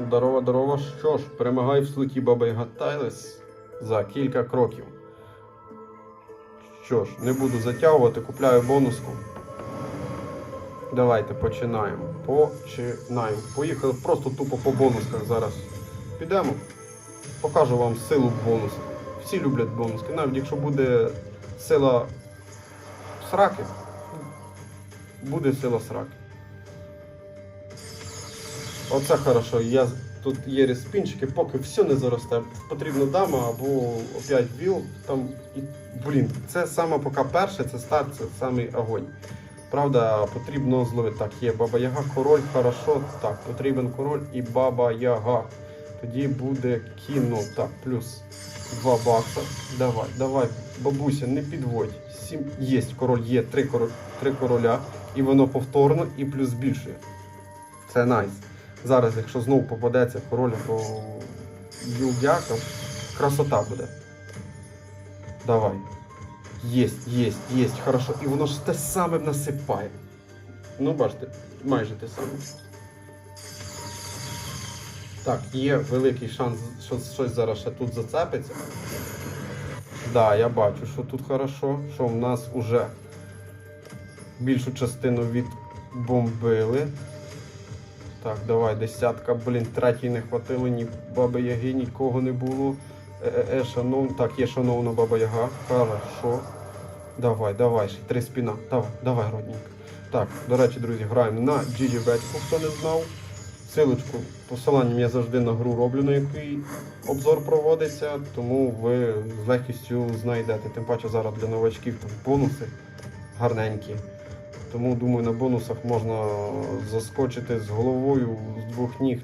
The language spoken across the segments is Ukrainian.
Здорово, здорово. Що ж, перемагай в слиті Баба Яга за кілька кроків. Що ж, не буду затягувати, купляю бонуску. Давайте починаємо. Починаємо. Поїхали просто тупо по бонусках зараз. Підемо. Покажу вам силу бонусів. Всі люблять бонуски. Навіть якщо буде сила сраки, буде сила сраки. Оце хорошо. Я тут є респінчики, поки все не заросте. Потрібно дама або опять віл. Там і блін, це саме поки перше, це старт, це самий огонь. Правда, потрібно зловити. Так, є баба Яга, король, хорошо. Так, потрібен король і баба Яга. Тоді буде кіно. Так, плюс 2 бакса. Давай, давай, бабуся, не підводь. Сім є король, є три, король, три короля, і воно повторно і плюс збільшує. Це найс. Зараз, якщо знову попадеться король або юлдяка, красота буде. Давай. Єсть, єсть, єсть, хорошо. І воно ж те саме насипає. Ну, бачите, майже те саме. Так, є великий шанс, що щось зараз ще тут зацепиться. Да, я бачу, що тут хорошо, що в нас уже більшу частину відбомбили. Так, давай, десятка, блін, третій не хватило, ні баби Яги, нікого не було. Е, е, е, шанов... Так, є шановна баба Яга. Хорошо. Давай, давай, ще три спіна. Давай, давай, родненько. Так, до речі, друзі, граємо на GG Betку, хто не знав. Силочку, посиланням я завжди на гру роблю, на який обзор проводиться, тому ви з легкістю знайдете. Тим паче зараз для новачків там бонуси гарненькі. Тому думаю, на бонусах можна заскочити з головою з двох ніг,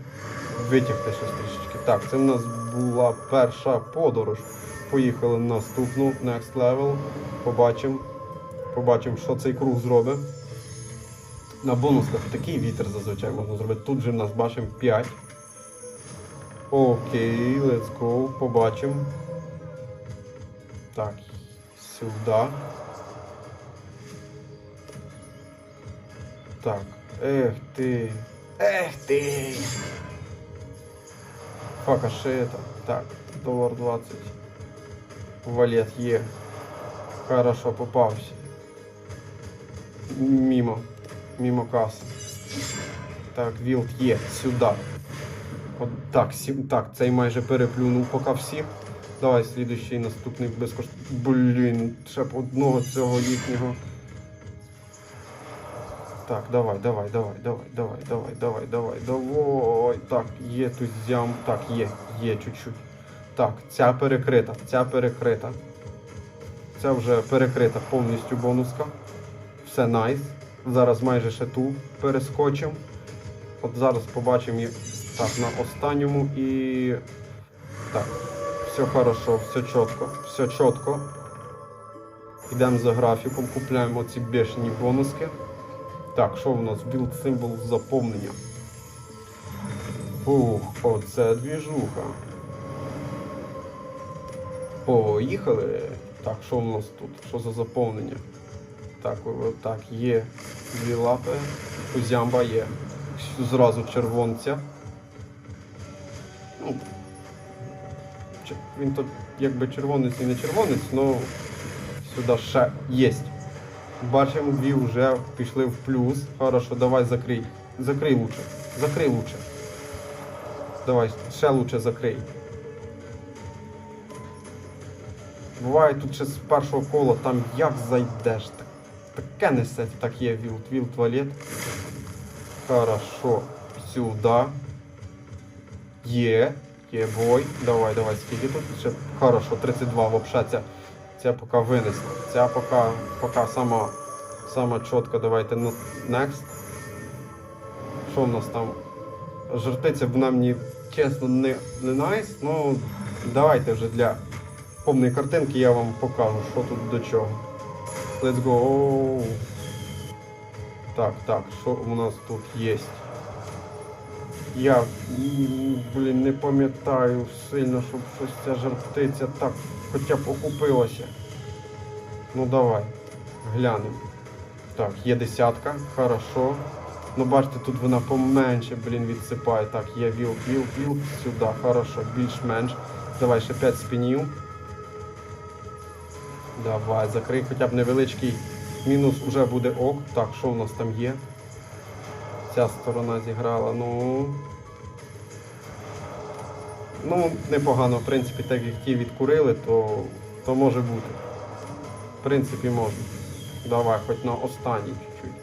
витягти щось трішечки. Так, це в нас була перша подорож. Поїхали на наступну Next Level. Побачимо. Побачимо, що цей круг зробить. На бонусках такий вітер зазвичай можна зробити. Тут же в нас бачимо 5. Окей, let's go. Побачимо. Так, сюди. Так, ех ти. Ех ти. Фака, ще это. Так, доллар 20. Валет є. Хорошо, попався. Мимо. Мимо каси. Так, вілд є. Сюди. От так, сі, так, цей майже переплюнув поки всіх. Давай, слідуючий наступний безкоштовний. Блін, ще б одного цього їхнього. Так, давай, давай, давай, давай, давай, давай, давай, давай, давай. Так, є тут зям. Так, є, є чуть-чуть. Так, ця перекрита, ця перекрита. Ця вже перекрита повністю бонуска. Все найс. Зараз майже ще ту перескочимо. От зараз побачимо її так на останньому і. Так, все хорошо, все чітко, все чітко. Йдемо за графіком, купляємо ці бешені бонуски. Так, що в нас? Білд символ заповнення. Ух, оце двіжуха. Поїхали. Так, що в нас тут? Що за заповнення? Так, так, є дві лапи. Кузямба є. Зразу червонця. Ну, він тут якби червонець і не червонець, але сюди ще єсть. Бачимо, дві вже пішли в плюс. Хорошо, давай закрий. Закрий лучше. Закрий лучше. Давай, ще лучше закрий. Буває тут ще з першого кола, там як зайдеш. Так, таке несе, так є вілд, вілд туалет. Хорошо. Сюди. Є. Є бой. Давай, давай, скільки тут ще. Хорошо, 32 вообще ця. Поки винесла. Ця поки, поки сама, сама чітко. Давайте ну, next. Що в нас там? Жартиця нам мені чесно не, не найс, ну давайте вже для повної картинки я вам покажу, що тут до чого. Let's go. Так, так, що у нас тут є? Я, блін, не пам'ятаю сильно, щоб щось ця жартиця так хоча б окупилася. Ну давай, глянемо. Так, є десятка, хорошо. Ну бачите, тут вона поменше, блін, відсипає. Так, є вілк, вілк, вілк, сюди, хорошо, більш-менш. Давай ще 5 спінів. Давай, закрий хоча б невеличкий мінус уже буде ок. Так, що у нас там є? Ця сторона зіграла, ну. Ну, непогано, в принципі, так як ті відкурили, то, то може бути. В принципі, можна. Давай, хоч на останній чуть-чуть.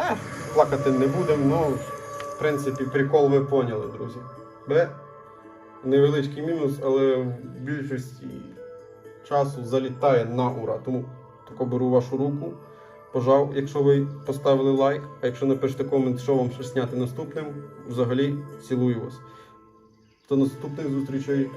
Е, плакати не будемо, ну, в принципі, прикол ви поняли, друзі. Б. Невеличкий мінус, але в більшості часу залітає на ура. Тому тако беру вашу руку. Пожав, якщо ви поставили лайк, а якщо напишете комент, що вам ще зняти наступним, взагалі цілую вас. До наступних зустрічей.